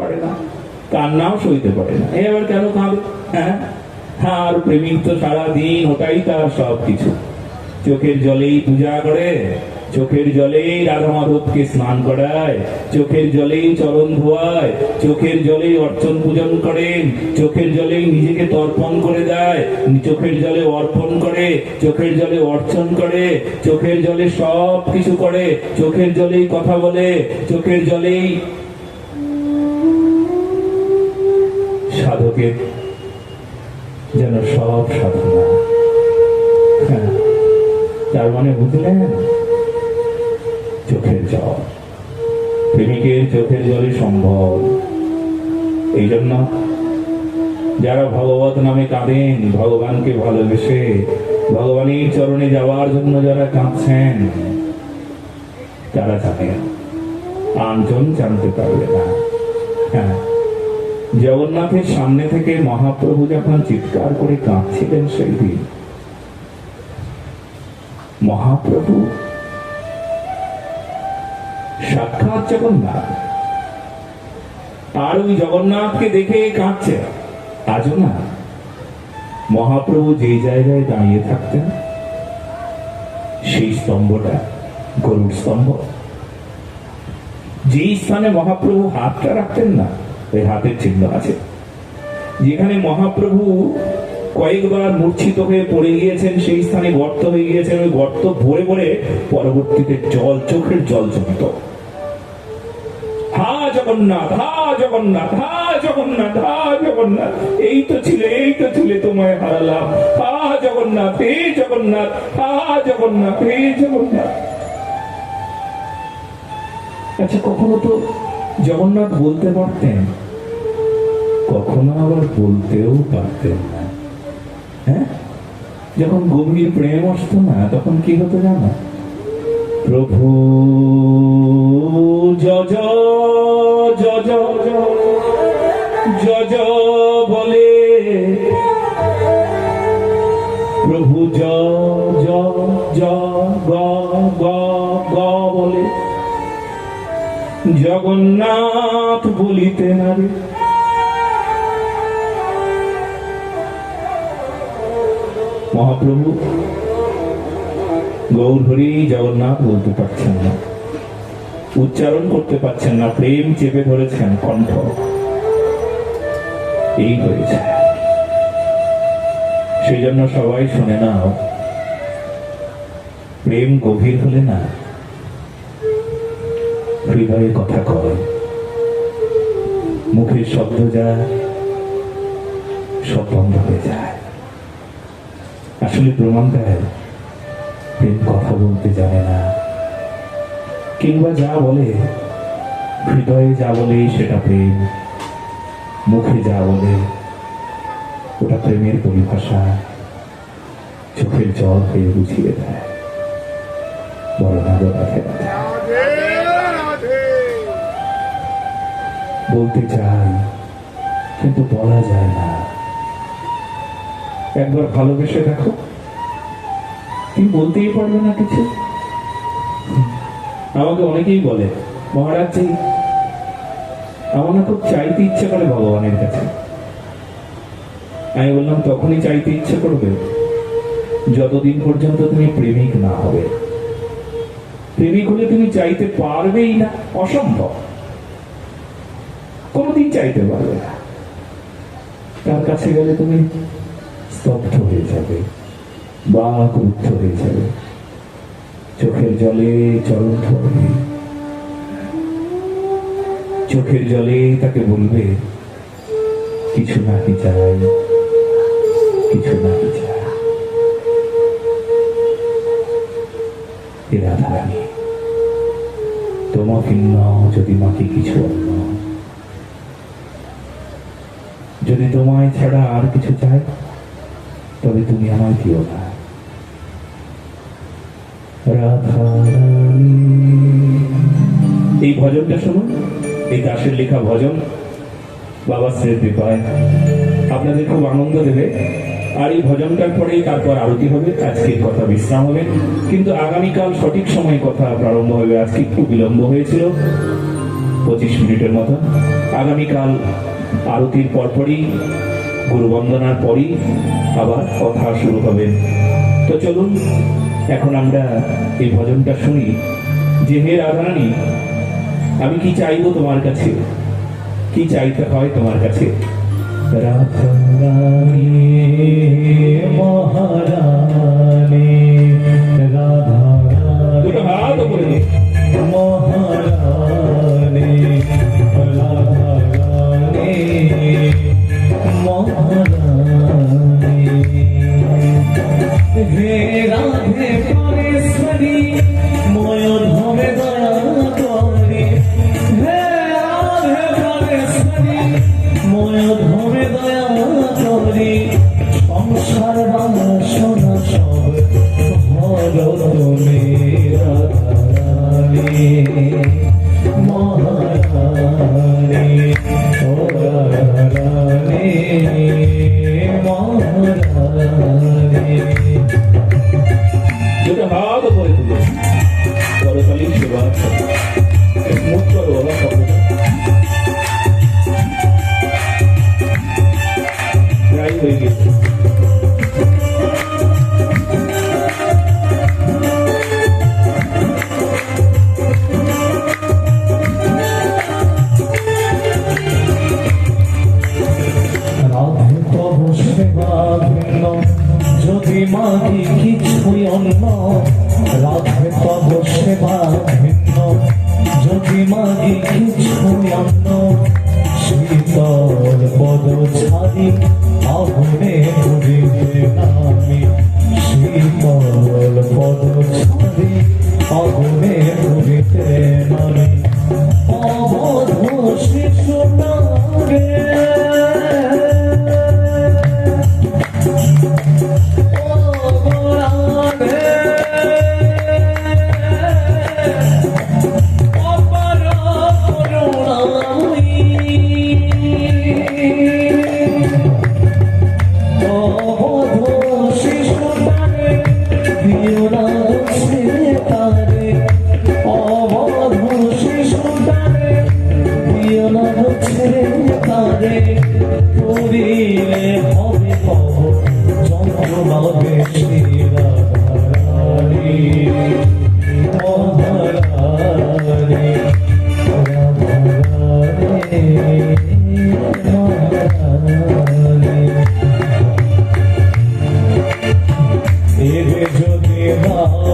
পারে না, কান্নাও সইতে পারে না। এ আবার কেন কাঁদে হ্যাঁ? আর প্রেমিক তো সারাদিন ওটাই তার সব কিছু চোখের জলেই পূজা করে, চোখের জলেই রাধা মাধবকে স্নান করায়, চোখের জলেই চরণ ধোয়ায়, চোখের জলেই অর্চন পূজন করেন, চোখের জলেই নিজেকে তর্পণ করে দেয়, চোখের জলে অর্পণ করে, চোখের জলে অর্চন করে, চোখের জলে সব কিছু করে, চোখের জলেই কথা বলে, চোখের জলেই সাধকের যেন সব সাধনা। হ্যাঁ তার মানে বুঝলেন? চোখের জল। প্রেমিকের চোখের জলে সম্ভব এই জন্য যারা ভগবত নামে কাঁদেন, ভগবানকে ভালোবেসে, ভগবানের চরণে যাওয়ার জন্য যারা কাঁদছেন, তারা জানেন আঞ্জন জানতে পারবে না। হ্যাঁ। জগন্নাথের সামনে থেকে মহাপ্রভু যখন চিৎকার করে কাঁদছিলেন সেই দিন, মহাপ্রভু সাক্ষাৎ জগন্নাথ আর ওই জগন্নাথকে দেখে কাঁদছে। আজও না, মহাপ্রভু যেই জায়গায় দাঁড়িয়ে থাকতেন, সেই স্তম্ভটা গরুর স্তম্ভ। যেই স্থানে মহাপ্রভু হাতটা রাখতেন না ওই হাতের চিহ্ন আছে। যেখানে মহাপ্রভু কয়েকবার মূর্ছিত হয়ে পড়ে গিয়েছেন, সেই স্থানে গর্ত হয়ে গিয়েছেন। ওই গর্ত ভরে ভরে পরবর্তীতে জল, চোখের জল জমিত। হা জগন্নাথ হা জগন্নাথ হা জগন্নাথ হা জগন্নাথ, এই তো ছিল, এই তো ছিল তোমায় হারালাম। হা জগন্নাথ, হে জগন্নাথ, হা জগন্নাথ, হে জগন্নাথ। আচ্ছা কখনো তো জগন্নাথ বলতে পারতেন, কখনো আবার বলতেও পারতেন না। হ্যাঁ? যখন গভীর প্রেম আসতো না, তখন কি হতো জানো? প্রভু জ জ জ জজ জগন্নাথ বলিতে নারে মহাপ্রভু গৌর হরি জগন্নাথ বলতে পারছেন না। উচ্চারণ করতে পারছেন না, প্রেম চেপে ধরেছেন, কণ্ঠ। এই হয়েছে। সেই জন্য সবাই শুনে নাও প্রেম গভীর হলে না। হৃদয়ে কথা কয়। মুখের শব্দ যা সব বন্ধ হয়ে যায়। আসলে প্রমাণ দেয়, প্রেম কথা বলতে জানে না। কিংবা যা বলে, হৃদয়ে যা বলে সেটা প্রেম। মুখে যা বলে, ওটা প্রেমের পরিভাষা। চোখের জল হয়ে বুঝিয়ে দেয়। বড় না রাধে বলতে চাই, কিন্তু বলা যায় না। একবার ভালোবেসে দেখো। তুমি বলতেই পারবে না কিছু? আমাকে অনেকেই বলে, মহারাজ জি, আমার না খুব চাইতে ইচ্ছে করে ভগবানের কাছে। আমি বললাম, তখনই চাইতে ইচ্ছে করবে, যতদিন পর্যন্ত তুমি প্রেমিক না হবে। প্রেমিক হলে তুমি চাইতে পারবেই না, অসম্ভব। চাইতে পারবে না। তার কাছে গেলে তুমি স্তব্ধ হয়ে যাবে, বা ক্রুদ্ধ হয়ে যাবে। চোখের জলে ধরবে চোখের জলে তাকে বলবে, কিছু নাকি চাই, কিছু নাকি চাই। এ রাধারানী তোমাকে ন যদি মাকে কিছু অন্য যদি তোমায় ছাড়া আর কিছু চাই, তবে তুমি আমার কি না। এই ভজনটা শুনুন। এই দাসের লেখা ভজন। বাবা শ্রী কৃপায়। আপনাদের খুব আনন্দ দেবে। আর এই ভজনটার পরেই তারপর আরতি হবে। আজকে কথা বিশ্রাম হবে। কিন্তু আগামীকাল সঠিক সময়ে কথা প্রারম্ভ হবে। আজকে একটু বিলম্ব হয়েছিল। পঁচিশ মিনিটের মতো আগামীকাল আরতির পরপরই গুরুবন্দনার পরই আবার কথা শুরু হবে। তো চলুন এখন আমরা এই ভজনটা শুনি। যে হে রাধারানী আমি কি চাইব তোমার কাছে? কি চাইতে হয় তোমার কাছে? রাধা দুটো হাত করে হে গেছে ফিরে যদি দাও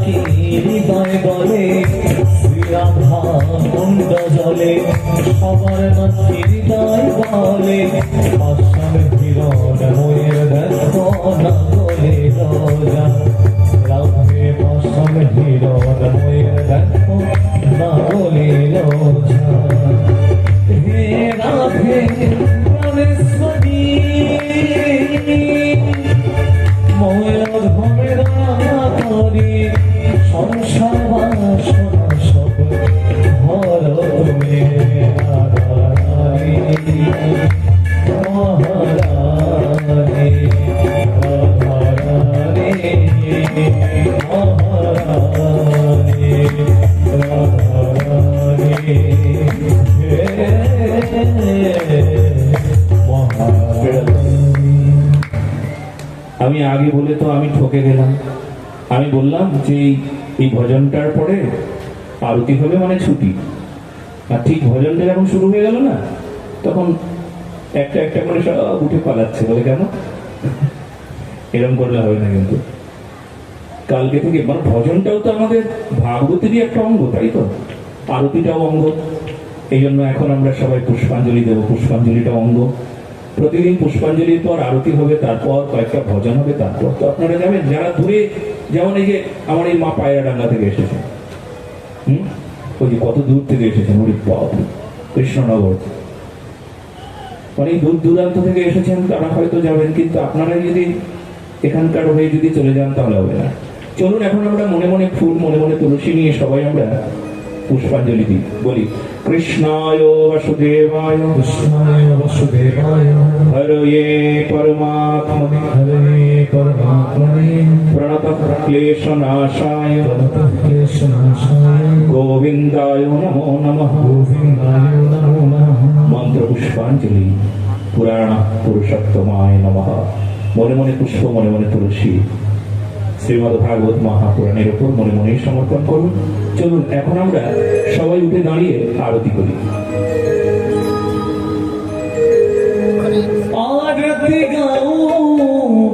কি হৃদয় বলে মুন্ড জলে। সবার নাকি হৃদয় বলে আসাম হিরণ ময়ের দেখো না বলে রোজা। রাধে আসাম হিরণ ময়ের দেখো না বলে বললাম যে এই ভজনটার পরে আরতি হবে মানে ছুটি। আর ঠিক ভজনটা যখন শুরু হয়ে গেল না, তখন একটা একটা করে সব উঠে পালাচ্ছে, বলে কেন এরম করলে হবে না কিন্তু। কালকে থেকে মানে ভজনটাও তো আমাদের ভাগবতেরই একটা অঙ্গ, তাই তো? আরতিটাও অঙ্গ। এই জন্য এখন আমরা সবাই পুষ্পাঞ্জলি দেবো পুষ্পাঞ্জলিটা অঙ্গ। প্রতিদিন পুষ্পাঞ্জলির পর আরতি হবে, তারপর কয়েকটা ভজন হবে, তারপর তো আপনারা যাবেন। যারা দূরে, যেমন এই যে আমার এই মা পায়রা ডাঙ্গা থেকে এসেছে। হুম? ওই যে কত দূর থেকে এসেছেন ওই বাপ কৃষ্ণনগর। অনেক দূর দূরান্ত থেকে এসেছেন, তারা হয়তো যাবেন, কিন্তু আপনারা যদি এখানকার হয়ে যদি চলে যান, তাহলে হবে না। চলুন, এখন আমরা মনে মনে ফুল, মনে মনে তুলসী নিয়ে সবাই আমরা পুষ্পাঞ্জলি দিই বলি কৃষ্ণায় বাসুদেবায় কৃষ্ণায় বাসুদেবায় হরয়ে পরমাত্মনে। হরে পরমাত্মনে। প্রণত ক্লেশ নাশায় ক্লেশনাশায়। গোবিন্দায় নমো নমঃ। গোবিন্দায় নমো নমঃ। মন্ত্র পুষ্পাঞ্জলি পুরাণ পুরুষোত্তমায় নমঃ। মনে মনে পুষ্প মনে মনে তুলসী। শ্রীমদ ভাগবত মহাপুরাণের উপর মনে মনে সমর্পণ করুন। চলুন এখন আমরা সবাই উঠে দাঁড়িয়ে আরতি করি। আরতি গাও।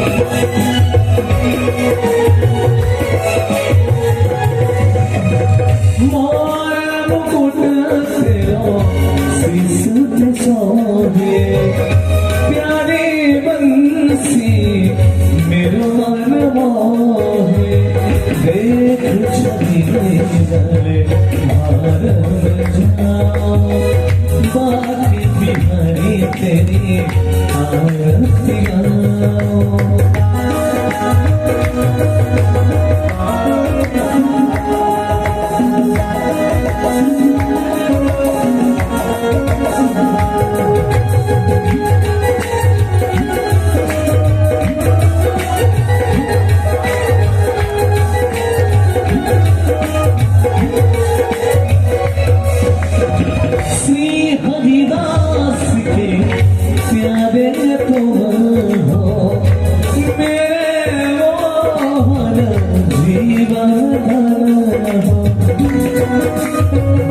Música Música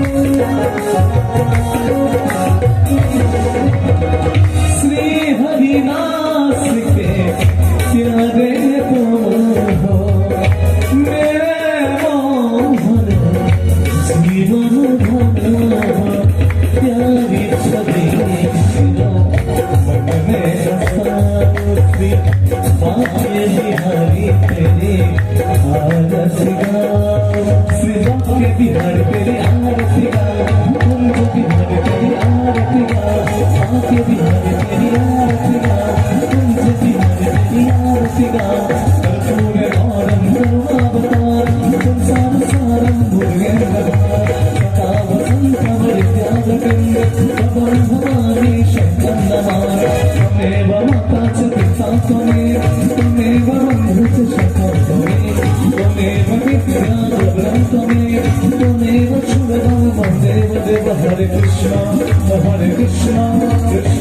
बिहार तेरे Krishna. Krishna,